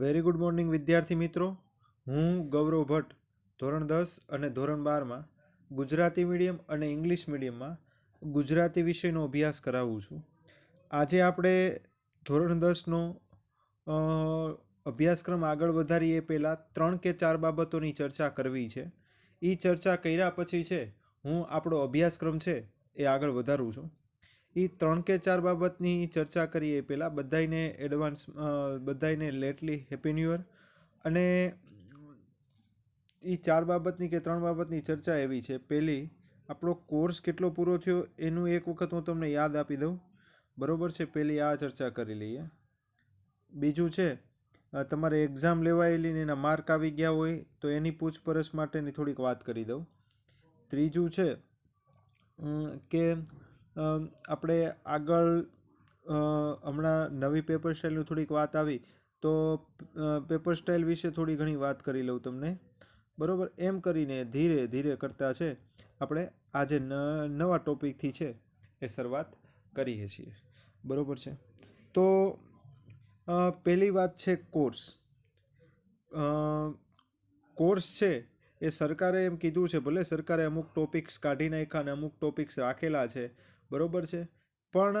Very good morning વિદ્યાર્થી મિત્રો. હું ગૌરવ ભટ્ટ, ધોરણ દસ અને ધોરણ બારમાં ગુજરાતી મીડિયમ અને ઇંગ્લિશ મીડિયમમાં ગુજરાતી વિષયનો અભ્યાસ કરાવું છું. આજે આપણે ધોરણ દસનો અભ્યાસક્રમ આગળ વધારીએ પહેલાં ત્રણ કે ચાર બાબતોની ચર્ચા કરવી છે. એ ચર્ચા કર્યા પછી છે, હું આપણો અભ્યાસક્રમ છે એ આગળ વધારું છું. એ ત્રણ કે ચાર બાબતની ચર્ચા કરીએ પહેલાં. બધાયને એડવાન્સ બધાયને લેટલી હેપી ન્યૂ યર અને એ ચાર બાબતની કે ત્રણ બાબતની ચર્ચા એવી છે. પહેલી, આપણો કોર્સ કેટલો પૂરો થયો એનું એક વખત હું તમને યાદ આપી દઉં. બરાબર છે? પહેલી આ ચર્ચા કરી લઈએ. બીજું છે તમારે એક્ઝામ લેવાયેલી ને એના માર્ક આવી ગયા હોય તો એની પૂછપરછ માટેની થોડીક વાત કરી દઉં. ત્રીજું છે કે આપણે આગળ હમણાં નવી પેપર સ્ટાઇલની થોડીક વાત આવી, તો પેપર સ્ટાઇલ વિશે થોડી ઘણી વાત કરી લઉં તમને. બરાબર? એમ કરીને ધીરે ધીરે કરતાં છે. આપણે આજે નવા ટોપિકથી છે એ શરૂઆત કરીએ છીએ. બરોબર છે? તો પહેલી વાત છે કોર્સ કોર્સ છે એ સરકારે એમ કીધું છે, ભલે સરકારે અમુક ટોપિક્સ કાઢી નાખ્યા અને અમુક ટોપિક્સ રાખેલા છે બરોબર છે. પણ,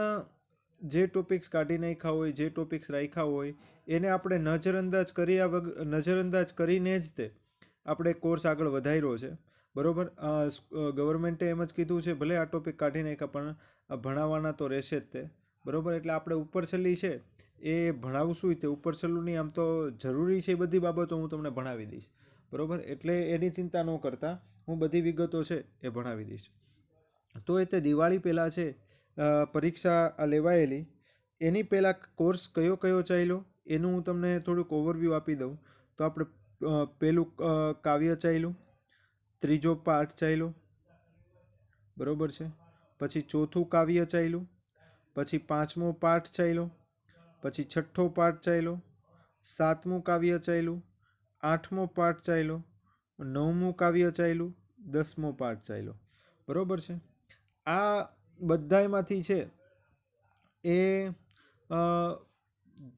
જે ટોપિક્સ કાઢી નાખ્યા હોય, જે ટોપિક્સ રાખ્યા હોય, એને આપણે નજરઅંદાજ કર્યા વગ, નજરઅંદાજ કરીને જ તે આપણે કોર્સ આગળ વધાર્યો છે. બરોબર? ગવર્મેન્ટે એમ જ કીધું છે, ભલે આ ટોપિક કાઢી નાખ્યા, પણ ભણાવવાના તો રહેશે જ તે. બરોબર? એટલે આપણે ઉપર છેલ્લી છે, એ ભણાવશું તે ઉપર છેલ્લુંની આમ તો જરૂરી છે એ બધી બાબતો હું તમને ભણાવી દઈશ. બરોબર? એટલે એની ચિંતા ન કરતા. હું બધી વિગતો છે એ ભણાવી દઈશ. તો એ તે દિવાળી પહેલાં છે પરીક્ષા લેવાયેલી. એની પહેલાં કોર્સ કયો કયો ચાલ્યો? એનું હું તમને થોડુંક ઓવરવ્યૂ આપી દઉં. તો આપણે પહેલું કાવ્ય ચાલ્યું, ત્રીજો પાઠ ચાલ્યો, બરોબર છે? પછી ચોથું કાવ્ય ચાલ્યું, પછી પાંચમો પાઠ ચાલ્યો, પછી છઠ્ઠો પાઠ ચાલ્યો, સાતમું કાવ્ય ચાલ્યું, આઠમો પાઠ ચાલ્યો, નવમું કાવ્ય ચાલ્યું, દસમો પાઠ ચાલ્યો. બરોબર છે? આ બધાયમાંથી છે એ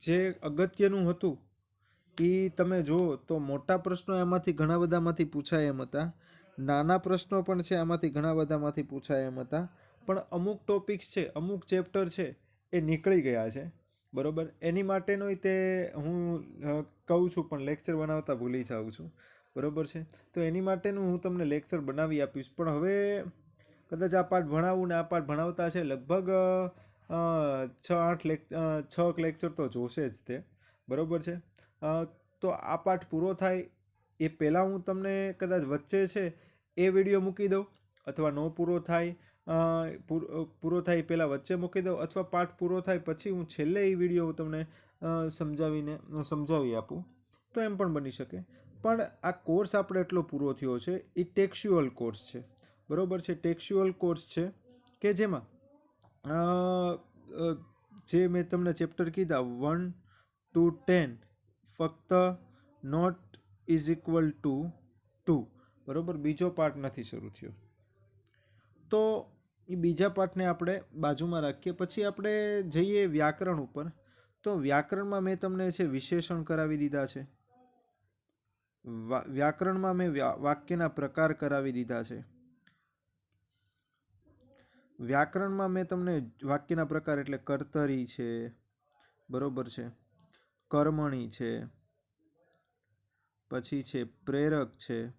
જે અગત્યનું હતું એ તમે જુઓ તો મોટા પ્રશ્નો એમાંથી ઘણા બધામાંથી પૂછાય એમ હતા. નાના પ્રશ્નો પણ છે આમાંથી ઘણા બધામાંથી પૂછાય એમ હતા. પણ અમુક ટોપિક્સ છે, અમુક ચેપ્ટર છે એ નીકળી ગયા છે. બરાબર? એની માટેનો તે હું કહું છું પણ લેક્ચર બનાવતા ભૂલી જાઉં છું. બરાબર છે? તો એની માટેનું હું તમને લેક્ચર બનાવી આપીશ. પણ હવે કદાચ આ પાઠ ભણાવું ને આ પાઠ ભણાવતા છે લગભગ છ, આઠ લેક છ લેક્ચર તો જોશે જ તે. બરાબર છે? તો આ પાઠ પૂરો થાય એ પહેલાં હું તમને કદાચ વચ્ચે છે એ વીડિયો મૂકી દઉં અથવા નો પૂરો થાય પૂરો થાય પહેલાં વચ્ચે મૂકી દઉં અથવા પાઠ પૂરો થાય પછી હું છેલ્લે એ વીડિયો હું તમને સમજાવીને સમજાવી આપું. તો એમ પણ બની શકે. પણ આ કોર્સ આપણે એટલો પૂરો થયો છે એ ટેક્સ્યુઅલ કોર્સ છે. બરોબર છે ટેક્સ્યુઅલ કોર્સ છે, કે જેમાં જે મેં તમને ચેપ્ટર કીધા વન ટુ ટેન ફક્ત not is equal to two બરાબર? બીજો પાર્ટ નથી શરૂ થયો. તો એ બીજા પાઠને આપણે બાજુમાં રાખીએ. પછી આપણે જઈએ વ્યાકરણ ઉપર. તો વ્યાકરણમાં મેં તમને છે, વિશેષણ કરાવી દીધા છે. વ્યાકરણમાં મેં વાક્યના પ્રકાર કરાવી દીધા છે. વ્યાકરણમાં મેં તમને વાક્યના પ્રકાર એટલે કર્તરી છે, બરોબર છે, કર્મણી છે, પછી છે પ્રેરક છે,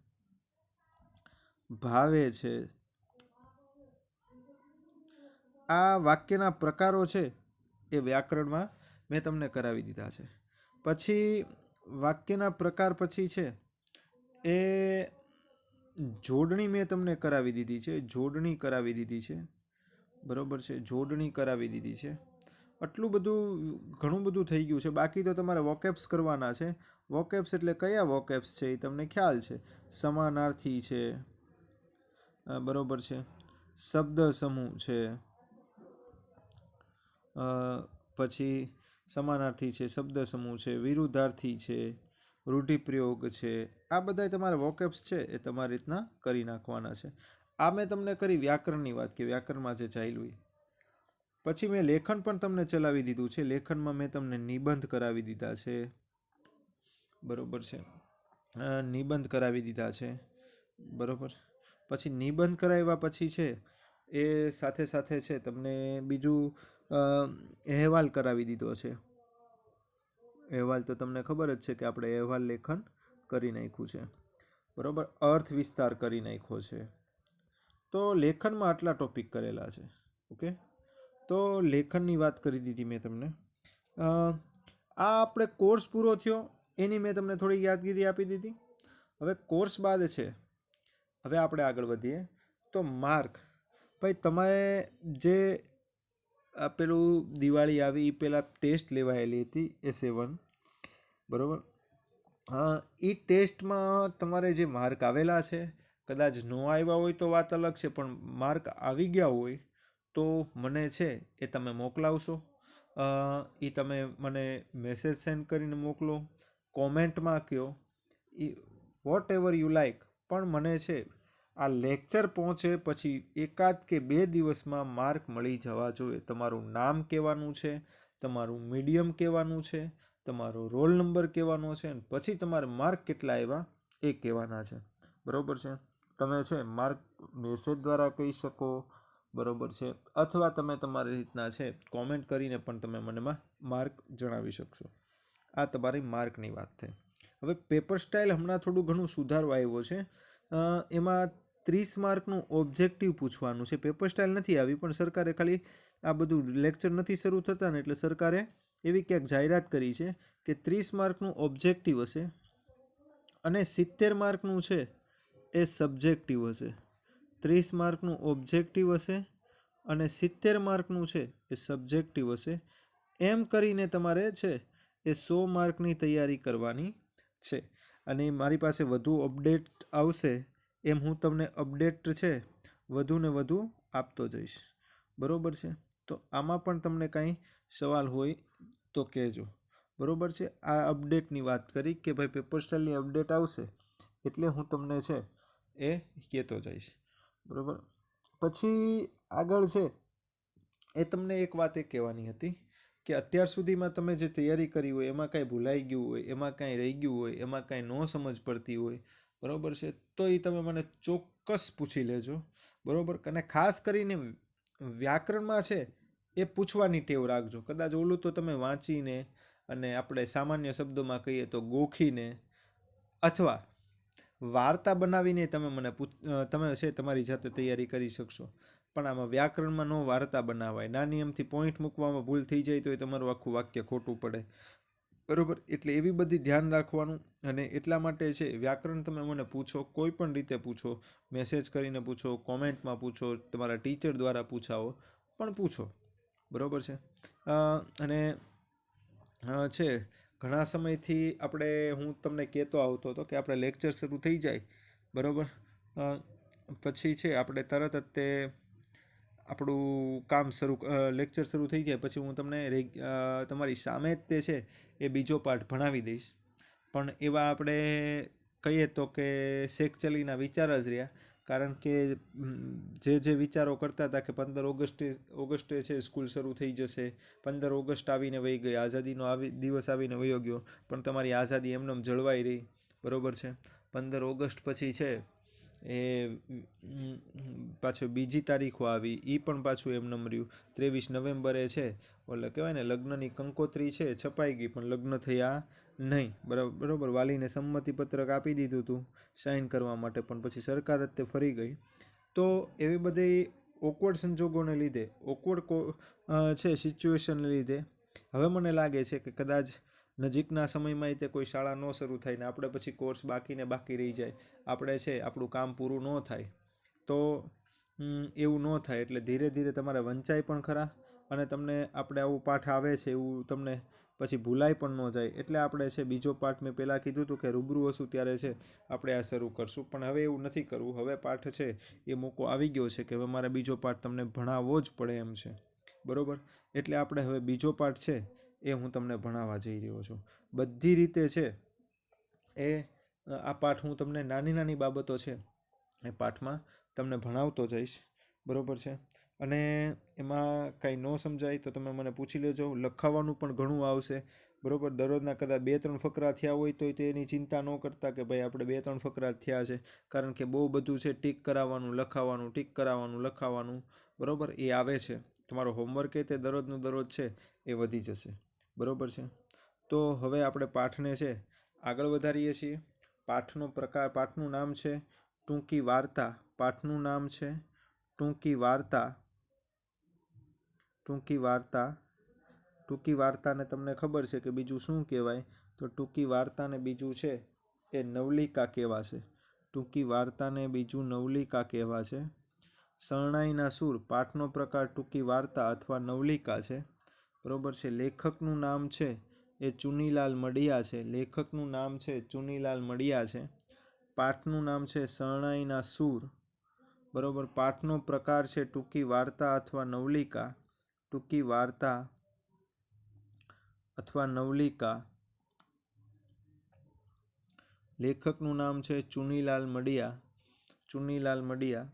ભાવે છે. આ વાક્યના પ્રકારો છે એ વ્યાકરણમાં મેં તમને કરાવી દીધા છે. પછી વાક્યના પ્રકાર પછી છે એ જોડણી મેં તમને કરાવી દીધી છે, જોડણી કરાવી દીધી છે. બરોબર છે, જોડણી કરાવી દીધી છે. આટલું બધું ઘણું બધું થઈ ગયું છે. બાકી તો તમારે વોકેપ્સ કરવાના છે. વોકેપ્સ એટલે કયા વોકેપ્સ છે એ તમને ખ્યાલ છે? સમાનાર્થી છે. બરાબર છે. શબ્દ સમૂહ છે. પછી સમાનાર્થી છે, શબ્દ સમૂહ છે, વિરુદ્ધાર્થી છે, રૂઢિપ્રયોગ છે. આ બધા તમારે વોકેપ્સ છે એ તમારી રીતના કરી નાખવાના છે. આ મેં તમને કરી વ્યાકરણની વાત કે વ્યાકરણમાં જે ચાલ્યું પછી મેં લેખન પણ તમને ચલાવી દીધું છે. લેખનમાં મેં તમને નિબંધ કરાવી દીધા છે. બરોબર છે. નિબંધ કરાવી દીધા છે. બરોબર. પછી નિબંધ કરાવ્યા પછી છે એ સાથે સાથે છે તમને બીજું અહેવાલ કરાવી દીધો છે. અહેવાલ તો તમને ખબર જ છે કે આપણે અહેવાલ લેખન કરી નાખ્યું છે. બરાબર? અર્થ વિસ્તાર કરી નાખ્યો છે. તો લેખનમાં આટલા ટોપિક કરેલા છે. ઓકે તો લેખનની વાત કરી દીધી મેં તમને. આ આપણે કોર્સ પૂરો થયો, એની મેં તમને થોડી યાદગીરી આપી દીધી. હવે કોર્સ બાદ છે. હવે આપણે આગળ વધીએ. તો માર્ક ભાઈ તમે જે પેલું દિવાળી આવી એ પહેલાં ટેસ્ટ લેવાયેલી હતી એ સેવન બરાબર? હા એ ટેસ્ટમાં તમારે જે માર્ક આવેલા છે કદાચ ન આવ્યા હોય તો વાત અલગ છે, પણ માર્ક આવી ગયા હોય તો મને છે એ તમે મોકલાવશો. એ તમે મને મેસેજ સેન્ડ કરીને મોકલો કોમેન્ટમાં કહો એ વોટ એવર યુ લાઈક પણ મને છે આ લેક્ચર પહોંચે પછી એકાદ કે બે દિવસમાં માર્ક મળી જવા જોઈએ. તમારું નામ કહેવાનું છે, તમારું મીડિયમ કહેવાનું છે, તમારો રોલ નંબર કહેવાનો છે, અને પછી તમારે માર્ક કેટલા આવ્યા એ કહેવાના છે. બરાબર છે? તમે છે, માર્ક મેસેજ દ્વારા કહી શકો, બરાબર છે. અથવા તમે તમારી રીતના છે કોમેન્ટ કરીને પણ તમે મને માર્ક જણાવી શકશો. આ તમારી માર્કની વાત થઈ હવે પેપર સ્ટાઇલ હમણાં થોડું ઘણું સુધારો આવ્યો છે. એમાં ત્રીસ માર્કનું ઓબ્જેક્ટિવ પૂછવાનું છે. પેપર સ્ટાઇલ નથી આવી, પણ સરકારે ખાલી આ બધું લેક્ચર નથી શરૂ થતા ને એટલે સરકારે એવી ક્યાંક જાહેરાત કરી છે કે ત્રીસ માર્કનું ઓબ્જેક્ટિવ હશે અને સિત્તેર માર્કનું છે એ સબ્જેક્ટિવ હશે. ત્રીસ માર્કનું ઓબ્જેક્ટિવ હશે અને સિત્તેર માર્કનું છે એ સબ્જેક્ટિવ હશે. એમ કરીને તમારે છે એ સો માર્કની તૈયારી કરવાની છે. અને મારી પાસે વધુ અપડેટ આવશે એમ હું તમને અપડેટ છે વધુ ને વધુ આપતો જઈશ. બરાબર છે? તો આમાં પણ તમને કાંઈ સવાલ હોય તો કહેજો. બરાબર છે? આ અપડેટની વાત કરી કે ભાઈ પેપર સ્ટાઇલની અપડેટ આવશે એટલે હું તમને છે એ કહેતો જઈશ. બરાબર? પછી આગળ છે, એ તમને એક વાત એ કહેવાની હતી કે અત્યાર સુધીમાં તમે જે તૈયારી કરી હોય, એમાં કાંઈ ભૂલાઈ ગયું હોય, એમાં કાંઈ રહી ગયું હોય, એમાં કાંઈ ન સમજ પડતી હોય, બરાબર છે? તો એ તમે મને ચોક્કસ પૂછી લેજો, બરાબર? અને ખાસ કરીને વ્યાકરણમાં છે, એ પૂછવાની ટેવ રાખજો. કદાચ ઓલું તો તમે વાંચીને અને આપણે સામાન્ય શબ્દોમાં કહીએ તો ગોખીને, અથવા વાર્તા બનાવીને તમે મને તમે છે તમારી જાતે તૈયારી કરી શકશો. પણ આમાં વ્યાકરણમાં ન વાર્તા બનાવાય. નાની નિયમથી પોઈન્ટ મૂકવામાં ભૂલ થઈ જાય તો એ તમારું આખું વાક્ય ખોટું પડે. બરાબર? એટલે એવી બધી ધ્યાન રાખવાનું અને એટલા માટે છે વ્યાકરણ તમે મને પૂછો, કોઈ પણ રીતે પૂછો મેસેજ કરીને પૂછો કોમેન્ટમાં પૂછો, તમારા ટીચર દ્વારા પૂછાવો પણ પૂછો. બરાબર છે? અને છે ઘણા સમયથી આપણે, હું તમને કહેતો આવતો હતો કે આપણે લેક્ચર શરૂ થઈ જાય, બરાબર? પછી છે આપણે તરત જ તે આપણું કામ શરૂ લેક્ચર શરૂ થઈ જાય. પછી હું તમને તમારી સામે જ તે છે એ બીજો પાઠ ભણાવી દઈશ. પણ એવા આપણે કહીએ તો કે શેખ ચલીના વિચાર જ રહ્યા. કારણ કે જે જે વિચારો કરતા હતા કે પંદર ઓગસ્ટે ઓગસ્ટે છે સ્કૂલ શરૂ થઈ જશે, પંદર ઓગસ્ટ આવીને વહી ગઈ, આઝાદીનો આવી, દિવસ આવીને વયો ગયો, પણ તમારી આઝાદી એમનેમ જળવાઈ રહી. બરોબર છે? પંદર ઓગસ્ટ પછી છે એ, પાછો બીજી તારીખો આવી એ પણ પાછું એમનેમ રહ્યું. ત્રેવીસ નવેમ્બરે છે, ઓલે કહેવાય ને, લગ્નની કંકોત્રી છે, છપાઈ ગઈ, પણ લગ્ન થયા નહીં. બરાબર બરાબર, વાલીને સંમતિ પત્રક આપી દીધું હતું સાઇન કરવા માટે, પણ પછી સરકાર જ તે ફરી ગઈ. તો એવી બધી ઓકવર્ડ સંજોગોને લીધે ઓકવર્ડ છે સિચ્યુએશનને લીધે, હવે મને લાગે છે કે કદાચ નજીકના સમયમાં તે કોઈ શાળા ન શરૂ થાય ને આપણે પછી કોર્સ બાકીને બાકી રહી જાય. આપણે છે, આપણું કામ પૂરું ન થાય. તો એવું ન થાય. એટલે ધીરે ધીરે તમારે વંચાય પણ ખરા અને તમને આપણે આવું પાઠ આવે છે એવું તમને પછી ભૂલાય પણ ન જાય. એટલે આપણે છે, બીજો પાઠ મેં પહેલાં કીધું હતું કે રૂબરૂ હશું ત્યારે છે, આપણે આ શરૂ કરશું. પણ હવે એવું નથી કરવું. હવે પાઠ છે, એ મોકો આવી ગયો છે કે હવે મારે બીજો પાઠ તમને ભણાવવો જ પડે એમ છે. બરાબર? એટલે આપણે હવે બીજો પાઠ છે એ હું તમને ભણાવવા જઈ રહ્યો છું. બધી રીતે છે, એ આ પાઠ હું તમને નાની નાની બાબતો છે, એ પાઠમાં તમને ભણાવતો જઈશ. બરાબર છે? અને એમાં કાંઈ ન સમજાય તો તમે મને પૂછી લેજો. લખાવાનું પણ ઘણું આવશે. બરાબર? દરરોજના કદાચ બે ત્રણ ફકરા થયા હોય તો તેની ચિંતા ન કરતા કે ભાઈ આપણે બે ત્રણ ફકરા થયા છે. કારણ કે બહુ બધું છે, ટીક કરાવવાનું, લખાવવાનું, ટીક કરાવવાનું, લખાવવાનું. બરાબર? એ આવે છે. તમારો હોમવર્ક એ તે દરરોજનું દરરોજ છે, એ વધી જશે. બરોબર છે. તો હવે આપણે પાઠને છે, આગળ વધારીએ છીએ. પાઠનો પ્રકાર, પાઠનું નામ છે, ટૂંકી વાર્તા. પાઠનું નામ છે, ટૂંકી વાર્તા. ટૂંકી વાર્તા. ટૂંકી વાર્તાને તમને ખબર છે કે બીજું શું કહેવાય? તો ટૂંકી વાર્તાને બીજું છે, એ નવલિકા કહેવાશે. ટૂંકી વાર્તાને બીજું નવલિકા કહેવાશે. શરણાઈના સૂર. પાઠનો પ્રકાર ટૂંકી વાર્તા અથવા નવલિકા છે. બરોબર છે. લેખકનું નામ છે એ ચુનીલાલ મડિયા છે. લેખકનું નામ છે ચુનીલાલ મડિયા છે. પાઠનું નામ છે શરણાઈના સૂર. બરાબર, પાઠનો પ્રકાર છે ટૂંકી વાર્તા અથવા નવલિકા. ટૂંકી વાર્તા અથવા નવલિકા. લેખકનું નામ છે ચુનીલાલ મડિયા. ચુનીલાલ મડિયા.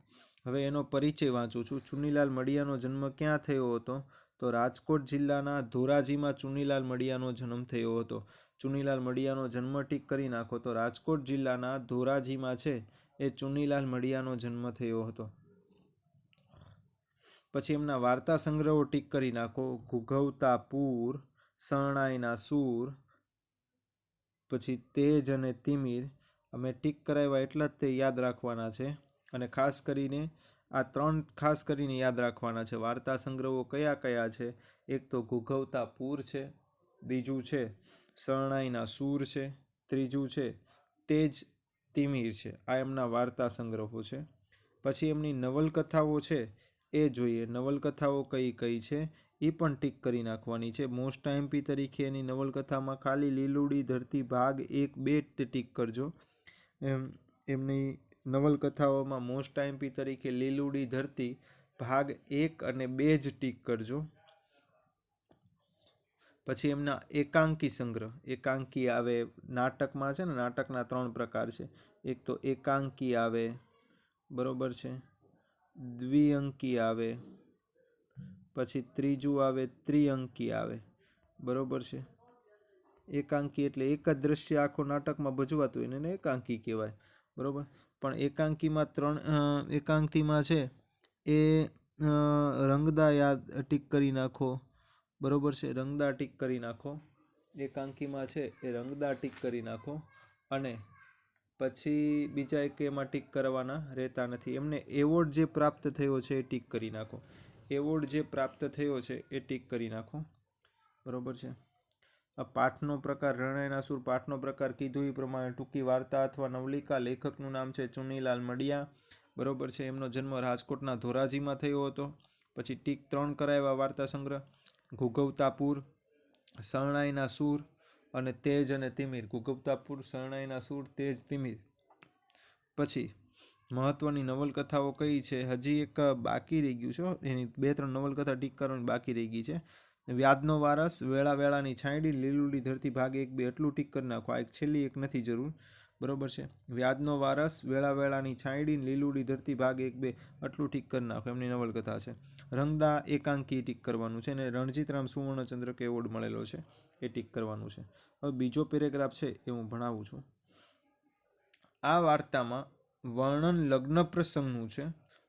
હવે એનો પરિચય વાંચું છું. ચુનીલાલ મડિયાનો જન્મ ક્યાં થયો હતો? તો રાજકોટ જિલ્લાના ધોરાજીમાં ચુનીલાલ મડિયાનો જન્મ થયો હતો. ચુનીલાલ મડિયાનો જન્મ ટીક કરી નાખો. તો રાજકોટ જિલ્લાના ધોરાજીમાં છે એ ચુનીલાલ મડિયાનો જન્મ થયો હતો. પછી એમના વાર્તા સંગ્રહો ટીક કરી નાખો. ઘૂઘવતા પૂર શરણાઈના સૂર, પછી તેજ અને તિમિર. અમે ટીક કરાવ્યા એટલા જ તે યાદ રાખવાના છે. અને ખાસ કરીને આ ત્રણ ખાસ કરીને યાદ રાખવાના છે. વાર્તા સંગ્રહો કયા કયા છે? એક તો ઘૂઘવતા પૂર છે, બીજું છે શરણાઈના સૂર છે, ત્રીજું છે તેજ તિમિર છે. આ એમના વાર્તા સંગ્રહો છે. પછી એમની નવલકથાઓ છે, એ જોઈએ. નવલકથાઓ કઈ કઈ છે? એ પણ ટીક કરી નાખવાની છે. મોસ્ટ ટાઈમપી તરીકે એની નવલકથામાં ખાલી લીલુડી ધરતી ભાગ એક, બે ટીક કરજો. એમ, એમની નવલકથાઓમાં મોસ્ટ આઈએમપી તરીકે લીલુડી ધરતી ભાગ એક અને બે જ ટીક કરજો. પછી એમના એકાંકી સંગ્રહ. એકાંકી આવે નાટકમાં છે ને, નાટકના ત્રણ પ્રકાર છે. એક તો એકાંકી આવે, બરોબર છે. દ્વિઅંકી આવે, પછી ત્રીજું આવે, ત્રિઅંકી આવે, બરોબર છે. એકાંકી એટલે એક જ દ્રશ્ય આખો નાટકમાં ભજવાતું એને એકાંકી કહેવાય, બરોબર? પણ એકાંકીમાં ત્રણ એકાંકીમાં છે એ રંગદા યાદ ટીક કરી નાખો. બરોબર છે? રંગદા ટીક કરી નાખો. એકાંકીમાં છે એ રંગદા ટીક કરી નાખો અને પછી બીજા એક એમાં ટીક કરવાના રહેતા નથી. એમને એવોર્ડ જે પ્રાપ્ત થયો છે એ ટીક કરી નાખો. એવોર્ડ જે પ્રાપ્ત થયો છે એ ટીક કરી નાખો. બરોબર છે? પાઠનો પ્રકાર રણયના સુર, પાઠનો પ્રકાર કીધું એ પ્રમાણે ટૂંકી વાર્તા અથવા નવલિકા લેખકનું નામ છે ચુનીલાલ મડિયા. બરોબર છે, એમનો જન્મ રાજકોટના ધોરાજીમાં થયો હતો. પછી ટીક ત્રણ કરાયેલા વાર્તા સંગ્રહ, ઘૂઘવતાપુર, શરણાઈના સૂર અને તેજ અને તિમિર. ઘુઘવતાપુર, શરણાઈના સૂર, તેજ, તિમિર. પછી મહત્વની નવલકથાઓ કઈ છે? હજી એક બાકી રહી ગયું છે એની બે ત્રણ નવલકથા ટીક કરવાની બાકી રહી ગઈ છે. વ્યાજનો વારસ વેળા વેળાની છાંયડી, લીલુડી ધરતી ભાગ એક બે એટલું ટીક કરી નાખો. આ એક છેલ્લી એક નથી જરૂર. બરોબર છે? વ્યાજનો વારસ વેળા વેળાની છાંયડી, લીલુડી ધરતી ભાગ એક બે આટલું ટીક કરી નાખો. એમની નવલકથા છે. રંગદા એકાંકી ટીક કરવાનું છે અને રણજીતરામ સુવર્ણચંદ્રક એવોર્ડ મળેલો છે એ ટીક કરવાનું છે. હવે બીજો પેરેગ્રાફ છે એ હું ભણાવું છું. આ વાર્તામાં વર્ણન લગ્ન પ્રસંગનું છે.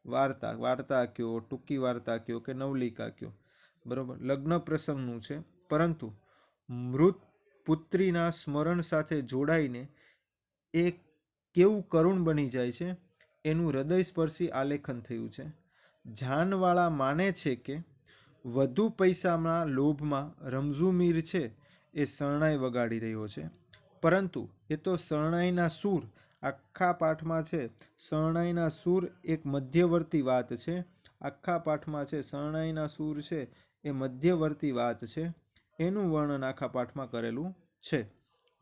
વાર્તા વાર્તા કયો, ટૂંકી વાર્તા કયો કે નવલિકા કયો? બરોબર, લગ્ન પ્રસંગનું છે. પરંતુ મૃત પુત્રીના સ્મરણ સાથે જોડાઈને એ કેવું કરુણ બની જાય છે એનું હૃદયસ્પર્શી આલેખન થયું છે. જાનવાળા માને છે કે વધુ પૈસાના લોભમાં રમઝુમીર છે એ શરણાઈ વગાડી રહ્યો છે. પરંતુ એ તો શરણાઈના સૂર આખા પાઠમાં છે. શરણાઈના સૂર એક મધ્યવર્તી વાત છે. આખા પાઠમાં છે, શરણાઈના સૂર છે એ મધ્યવર્તી વાત છે. એનું વર્ણન આખા પાઠમાં કરેલું છે.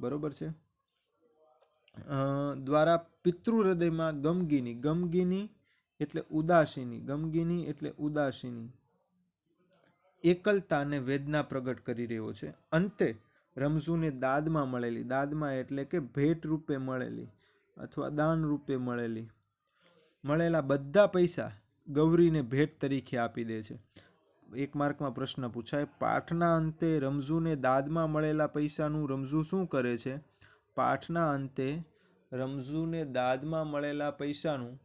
બરોબર છે? દ્વારા પિતૃહૃદયમાં ગમગીની ગમગીની એટલે ઉદાસીની, ગમગીની એટલે ઉદાસીની એકલતાને વેદના પ્રગટ કરી રહ્યો છે. અંતે રમઝુને દાદમાં મળેલી, દાદમાં એટલે કે ભેટ રૂપે મળેલી અથવા દાન રૂપે મળેલી, મળેલા બધા પૈસા ગૌરીને ભેટ તરીકે આપી દે છે. એક માર્કમાં પ્રશ્ન પૂછાય, પાઠના અંતે રમઝુને દાદમાં મળેલા પૈસાનું રમઝુ શું કરે છે? પાઠના અંતે રમઝુને દાદમાં મળેલા પૈસાનું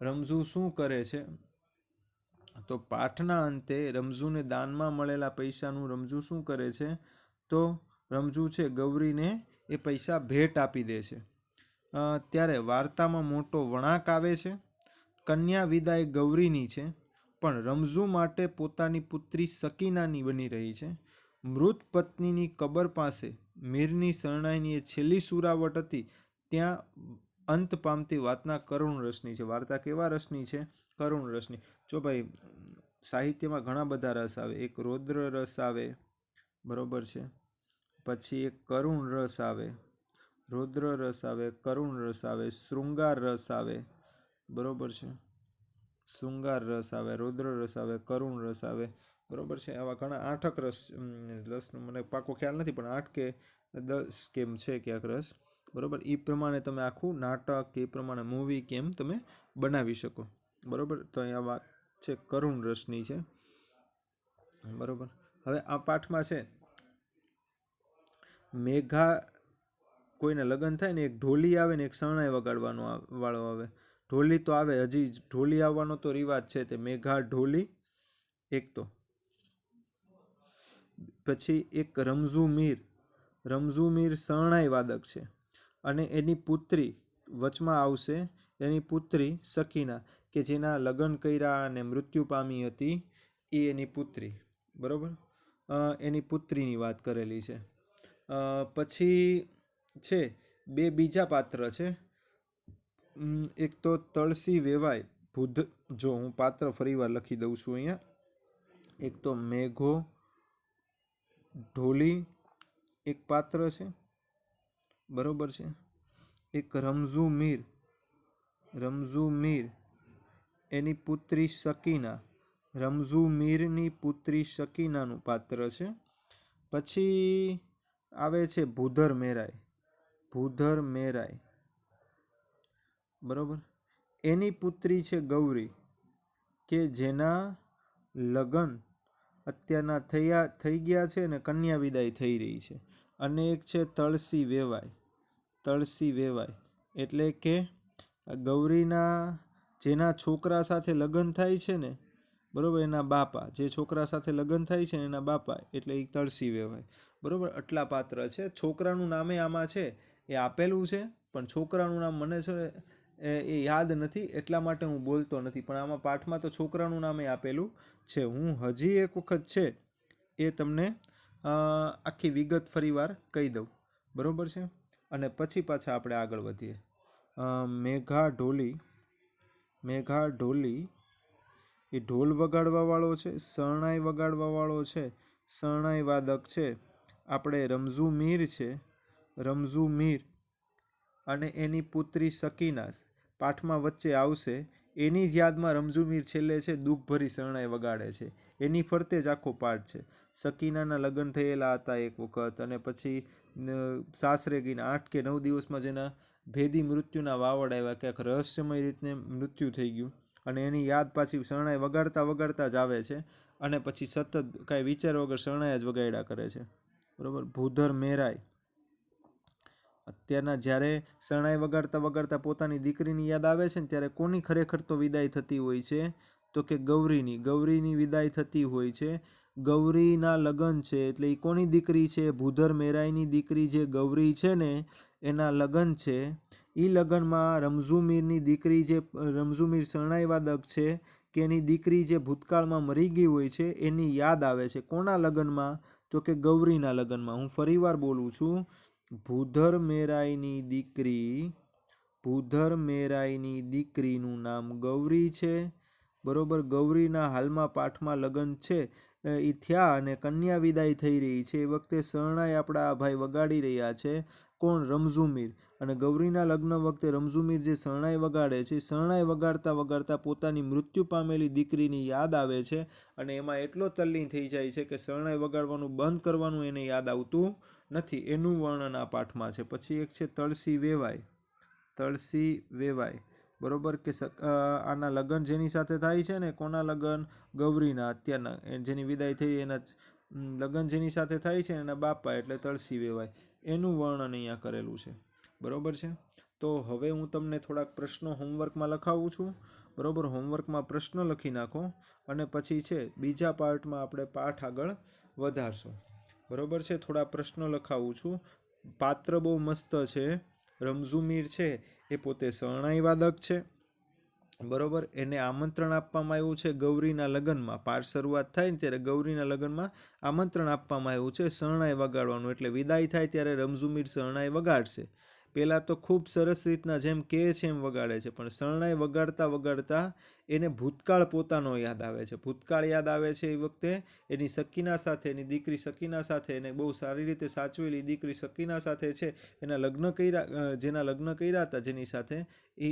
રમઝુ શું કરે છે? તો પાઠના અંતે રમઝુને દાનમાં મળેલા પૈસાનું રમઝુ શું કરે છે? તો રમઝુ છે ગૌરીને એ પૈસા ભેટ આપી દે છે. ત્યારે વાર્તામાં મોટો વળાંક આવે છે. કન્યા વિદાય ગૌરીની છે. પણ રમઝુ માટે પોતાની પુત્રી સકીનાની બની રહી છે. મૃત પત્નીની કબર પાસે મીરની શરણાઈની એ છેલ્લી સુરાવટ હતી, ત્યાં અંત પામતી વાતના કરુણ રસની છે. વાર્તા કેવા રસની છે? કરુણ રસની. જો ભાઈ, સાહિત્યમાં ઘણા બધા રસ આવે. એક રૌદ્ર રસ આવે, બરોબર છે. પછી એક કરુણ રસ આવે, રૌદ્ર રસ આવે, કરુણ રસ આવે, શૃંગાર રસ આવે, બરોબર છે. શૃંગાર રસ આવે, રુદ્ર રસ આવે, કરુણ રસ આવે, બરોબર છે? આવા ઘણા આઠક રસ રસનો મને પાકો ખ્યાલ નથી, પણ આઠ કે દસ કેમ છે ક્યાંક રસ, બરોબર? એ પ્રમાણે તમે આખું નાટક કે એ પ્રમાણે મૂવી કેમ તમે બનાવી શકો, બરાબર? તો અહીંયા વાત છે કરુણ રસની છે, બરોબર? હવે આ પાઠમાં છે, મેઘા કોઈને લગ્ન થાય ને એક ઢોલી આવે ને એક શરણાઈ વગાડવાનો વાળો આવે ઢોલી તો આવે, હજી ઢોલી આવવાનો તો રિવાજ છે તે મેઘા ઢોલી, એક તો. પછી એક રમઝુ મીર રમઝુ મીર શરણાઈ વાદક છે. અને એની પુત્રી વચમાં આવશે, એની પુત્રી સકીના કે જેના લગ્ન કર્યા અને મૃત્યુ પામી હતી, એ એની પુત્રી. બરાબર? એની પુત્રીની વાત કરેલી છે. પછી છે, બે બીજા પાત્ર છે. એક તો તળસી વેવાય બુદ્ધ જો હું પાત્ર ફરીવાર લખી દઉં છું અહીંયા. એક તો મેઘો, ઢોલી, એક પાત્ર છે. બરોબર છે? એક રમઝુ મીર રમઝુ મીર, એની પુત્રી શકીના રમઝુ મીરની પુત્રી શકીનાનું પાત્ર છે. પછી આવે છે ભૂધર મેરાય ભૂધર મેરાય. બરોબર? એની પુત્રી છે ગૌરી, કે જેના લગ્ન અત્યારના થયા, થઈ ગયા છે ને કન્યા વિદાય થઈ રહી છે. અને એક છે તળસી વેવાય તળસી વેવાય એટલે કે ગૌરીના જેના છોકરા સાથે લગ્ન થાય છે ને, બરાબર, એના બાપા, જે છોકરા સાથે લગ્ન થાય છે ને, એના બાપા, એટલે એ તળસી વેવાય બરાબર, આટલા પાત્ર છે. છોકરાનું નામે આમાં છે, એ આપેલું છે, પણ છોકરાનું નામ મને છે એ- યાદ નથી, એટલા માટે હું બોલતો નથી, પણ આમાં પાઠમાં તો છોકરાનું નામે આપેલું છે. હું હજી એક વખત છે એ તમને આખી વિગત ફરીવાર કહી દઉં. બરાબર છે? અને પછી પાછા આપણે આગળ વધીએ. મેઘા ઢોલી મેઘા ઢોલી એ ઢોલ વગાડવાવાળો છે, શરણાઈ વગાડવાવાળો છે, શરણાઈ વાદક છે, આપણે રમઝુ મીર છે રમઝુ મીર અને એની પુત્રી સકીનાસ. પાઠમાં વચ્ચે આવશે. એની જ યાદમાં રમઝુમીર છેલ્લે છે, દુઃખભરી શરણાઈ વગાડે છે. એની ફરતે જ આખો પાઠ છે. સકીનાના લગ્ન થયેલા હતા એક વખત અને પછી સાસરે ગઈને આઠ કે નવ દિવસમાં જેના ભેદી મૃત્યુના વાવડ આવ્યા. ક્યાંક રહસ્યમય રીતને મૃત્યુ થઈ ગયું અને એની યાદ પાછી શરણાઈ વગાડતા વગાડતા જ આવે છે અને પછી સતત કાંઈ વિચાર વગર શરણાઈ જ વગાડ્યા કરે છે. બરાબર? ભૂધર મેરાય. અત્યારના જ્યારે શરણાઈ વગાડતા વગાડતા પોતાની દીકરીની યાદ આવે છે ને ત્યારે કોની ખરેખર તો વિદાય થતી હોય છે? તો કે ગૌરીની. ગૌરીની વિદાય થતી હોય છે. ગૌરીના લગ્ન છે એટલે એ કોની દીકરી છે? ભૂધર મેરાઈની દીકરી જે ગૌરી છે ને, એના લગ્ન છે. એ લગ્નમાં રમઝુમીરની દીકરી જે, રમઝુમીર શરણાઈ વાદક છે, કે એની દીકરી જે ભૂતકાળમાં મરી ગઈ હોય છે, એની યાદ આવે છે. કોના લગ્નમાં? તો કે ગૌરીના લગ્નમાં. હું ફરીવાર બોલું છું. ભૂધર મેરાઈની દીકરી, ભૂધર મેરાઈની દીકરીનું નામ ગૌરી છે. બરોબર, ગૌરીના હાલમાં પાઠમાં લગ્ન છે. એ થયા અને કન્યા વિદાય થઈ રહી છે. એ વખતે શરણાઈ આપણા ભાઈ વગાડી રહ્યા છે. કોણ? રમઝુમીર. અને ગૌરીના લગ્ન વખતે રમઝુમીર જે શરણાઈ વગાડે છે, શરણાઈ વગાડતા વગાડતા પોતાની મૃત્યુ પામેલી દીકરીની યાદ આવે છે. અને એમાં એટલો તલ્લીન થઈ જાય છે કે શરણાઈ વગાડવાનું બંધ કરવાનું એને યાદ આવતું નથી, એનું વર્ણન આ પાઠમાં છે. પછી એક છે, તળસી વેવાય. તળસી વેવાય. બરોબર કે આના લગ્ન જેની સાથે થાય છે ને, કોના લગ્ન? ગૌરીના, અત્યારના. જેની વિદાય થઈ, એના લગ્ન જેની સાથે થાય છે એના બાપા, એટલે તળસી વેવાય. એનું વર્ણન અહીંયા કરેલું છે. બરોબર છે? તો હવે હું તમને થોડાક પ્રશ્નો હોમવર્કમાં લખાવું છું. બરોબર? હોમવર્કમાં પ્રશ્ન લખી નાખો. અને પછી છે, બીજા પાર્ટમાં આપણે પાઠ આગળ વધારશું. બરોબર છે? થોડા પ્રશ્નો લખાવું છું. પાત્ર બહુ મસ્ત છે. રમઝુમીર છે એ પોતે શરણાઈ વાદક છે. બરોબર? એને આમંત્રણ આપવામાં આવ્યું છે ગૌરીના લગ્નમાં. પાઠ શરૂઆત થાય ને ત્યારે ગૌરીના લગ્નમાં આમંત્રણ આપવામાં આવ્યું છે શરણાઈ વગાડવાનું. એટલે વિદાય થાય ત્યારે રમઝુમીર શરણાઈ વગાડશે. પહેલાં તો ખૂબ સરસ રીતના જેમ કે છે એમ વગાડે છે, પણ શરણાઈ વગાડતા વગાડતા એને ભૂતકાળ પોતાનો યાદ આવે છે. ભૂતકાળ યાદ આવે છે એ વખતે એની સકીના સાથે, એની દીકરી સકીના સાથે, એને બહુ સારી રીતે સાચવેલી દીકરી સકીના સાથે છે. એના લગ્ન કર્યા જેના લગ્ન કર્યા હતા જેની સાથે એ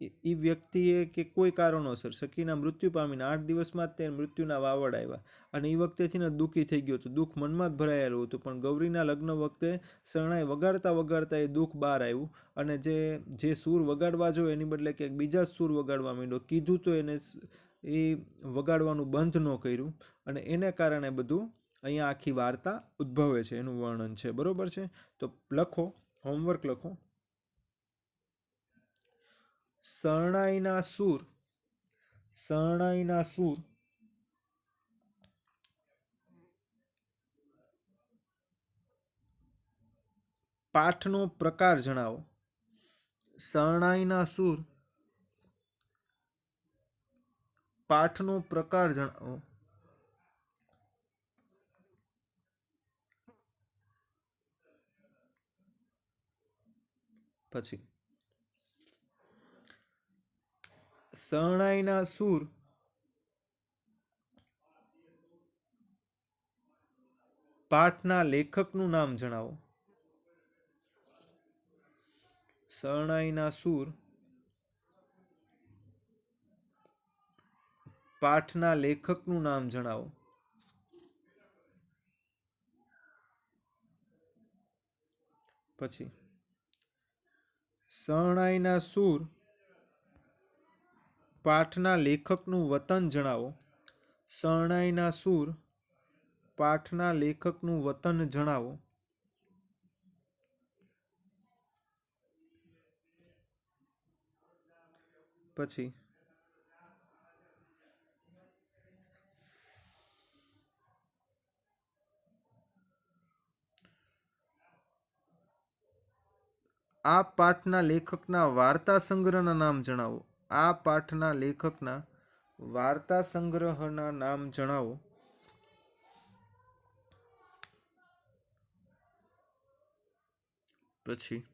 એ વ્યક્તિએ કે કોઈ કારણોસર સખીના મૃત્યુ પામીને આઠ દિવસમાં જ તે મૃત્યુના વાવડ આવ્યા અને એ વખતેથી ને દુઃખી થઈ ગયો હતું. દુઃખ મનમાં જ ભરાયેલું હતું, પણ ગૌરીના લગ્ન વખતે શરણાઈ વગાડતા વગાડતા એ દુઃખ બહાર આવ્યું. અને જે જે સૂર વગાડવા જોઈએ એની બદલે ક્યાંક બીજા સૂર વગાડવા માંડ્યો. કીધું તો એને એ વગાડવાનું બંધ ન કર્યું. અને એને કારણે બધું અહીંયા આખી વાર્તા ઉદ્ભવે છે, એનું વર્ણન છે. બરાબર છે? તો લખો, હોમવર્ક લખો. શરણાઈના સૂર શરણાઈના સૂર. પાઠનો પ્રકાર જણાવો. શરણાઈના સૂર. પાઠનો પ્રકાર જણાવો. પછી. શરણાઈના સૂર પાઠના લેખકનું નામ જણાવો. શરણાઈના સૂર પાઠના લેખકનું નામ જણાવો. પછી શરણાઈના સૂર પાઠના લેખકનું વતન જણાવો. શરણાઈના સૂર, પાઠના લેખકનું વતન જણાવો. પછી આ પાઠના લેખકના વાર્તા સંગ્રહના નામ જણાવો. આ પાઠના લેખકના વાર્તા સંગ્રહના નામ જણાવો. પછી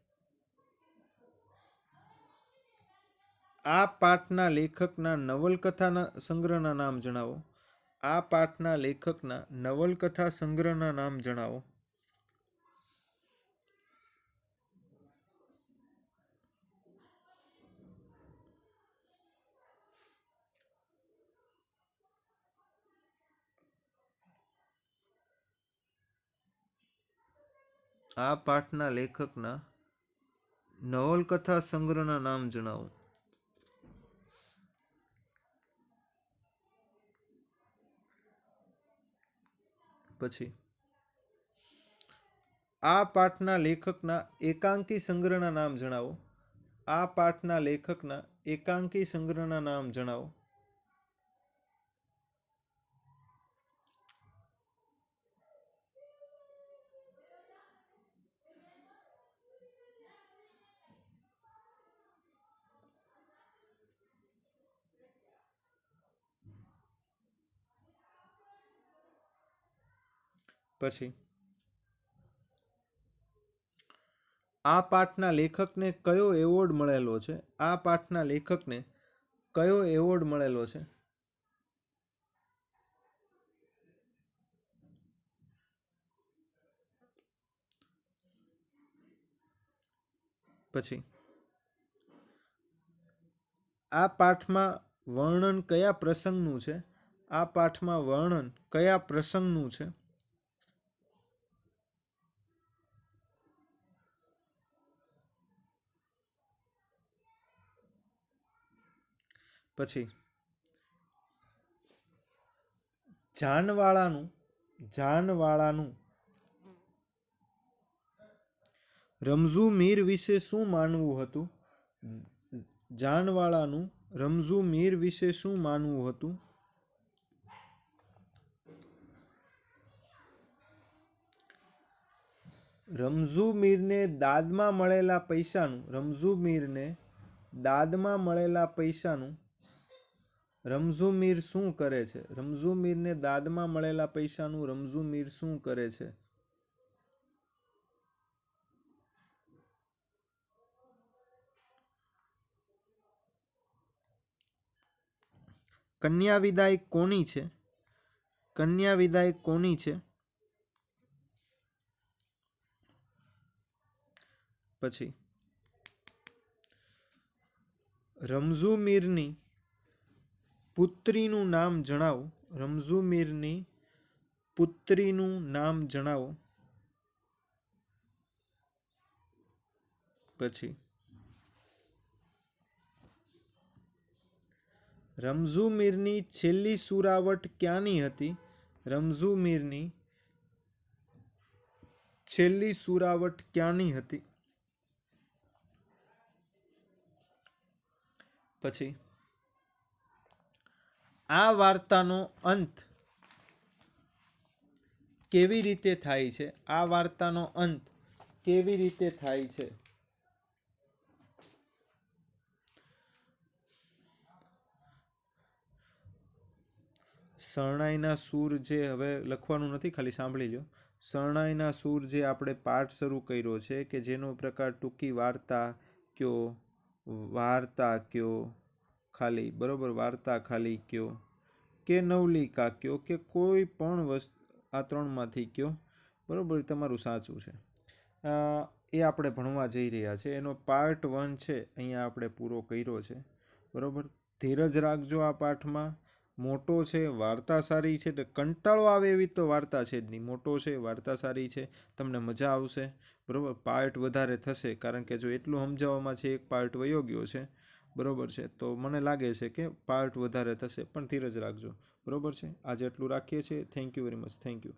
આ પાઠના લેખકના નવલકથાના સંગ્રહના નામ જણાવો. આ પાઠના લેખકના નવલકથા સંગ્રહના નામ જણાવો. આ પાઠના લેખકના નવલકથા સંગ્રહના નામ જણાવો. પછી, આ પાઠના લેખકના એકાંકી સંગ્રહના નામ જણાવો. આ પાઠના લેખકના એકાંકી સંગ્રહના નામ જણાવો. પછી? આ પાઠના લેખકને કયો એવોર્ડ મળેલો છે? આ પાઠના લેખકને કયો એવોર્ડ મળેલો છે? પછી? આ પાઠમાં વર્ણન કયા પ્રસંગનું છે? આ પાઠમાં વર્ણન કયા પ્રસંગનું છે? પછી જાનવાળાનું જાનવાળાનું રમઝુ મીર વિશે શું માનવું હતું? જાનવાળાનું રમઝુ મીર વિશે શું માનવું હતું? રમઝુ મીરને દાદમાં મળેલા પૈસાનું, રમઝુ મીરને દાદમાં મળેલા પૈસાનું રમઝુ મીર શું કરે છે? રમઝુ મીરને દાદમાં મળેલા પૈસાનું રમઝુ મીર શું કરે છે? કન્યા વિદાય કોની છે? કન્યા વિદાય કોની છે? પછી રમઝુ મીરની પુત્રીનું નામ જણાવો. રમઝુ મીરની પુત્રીનું નામ જણાવો. પછી રમઝુ મીરની છેલ્લી સુરાવટ ક્યાંની હતી? રમઝુ મીરની છેલ્લી સુરાવટ ક્યાંની હતી? પછી આ વાર્તાનો અંત કેવી રીતે થાય છે? આ વાર્તાનો અંત કેવી રીતે થાય છે? શરણાઈના સૂર જે હવે લખવાનું નથી, ખાલી સાંભળી લો શરણાઈના સૂર જે આપણે પાઠ શરૂ કર્યો છે કે જેનો પ્રકાર ટૂંકી વાર્તા કયો વાર્તા કયો ખાલી, બરોબર, વાર્તા ખાલી કયો? કે નવલિકા કયો? કે કોઈ પણ વસ્તુ, આ ત્રણમાંથી કયો? બરોબર તમારું સાચું છે. એ આપણે ભણવા જઈ રહ્યા છે. એનો પાર્ટ વન છે, અહીંયા આપણે પૂરો કર્યો છે. બરાબર? ધીરજ રાખજો આ પાઠમાં. મોટો છે, વાર્તા સારી છે. એટલે કંટાળો આવે એવી તો વાર્તા છે જ નહીં. મોટો છે, વાર્તા સારી છે. તમને મજા આવશે. બરાબર? પાર્ટ વધારે થશે. કારણ કે જો એટલું સમજાવવામાં છે, એક પાર્ટ વયો ગયો છે. બરોબર છે? તો મને લાગે છે કે પાર્ટ વધારે થશે, પણ ધીરજ રાખજો. બરોબર છે? આજે એટલું રાખીએ છીએ. Thank you very much thank you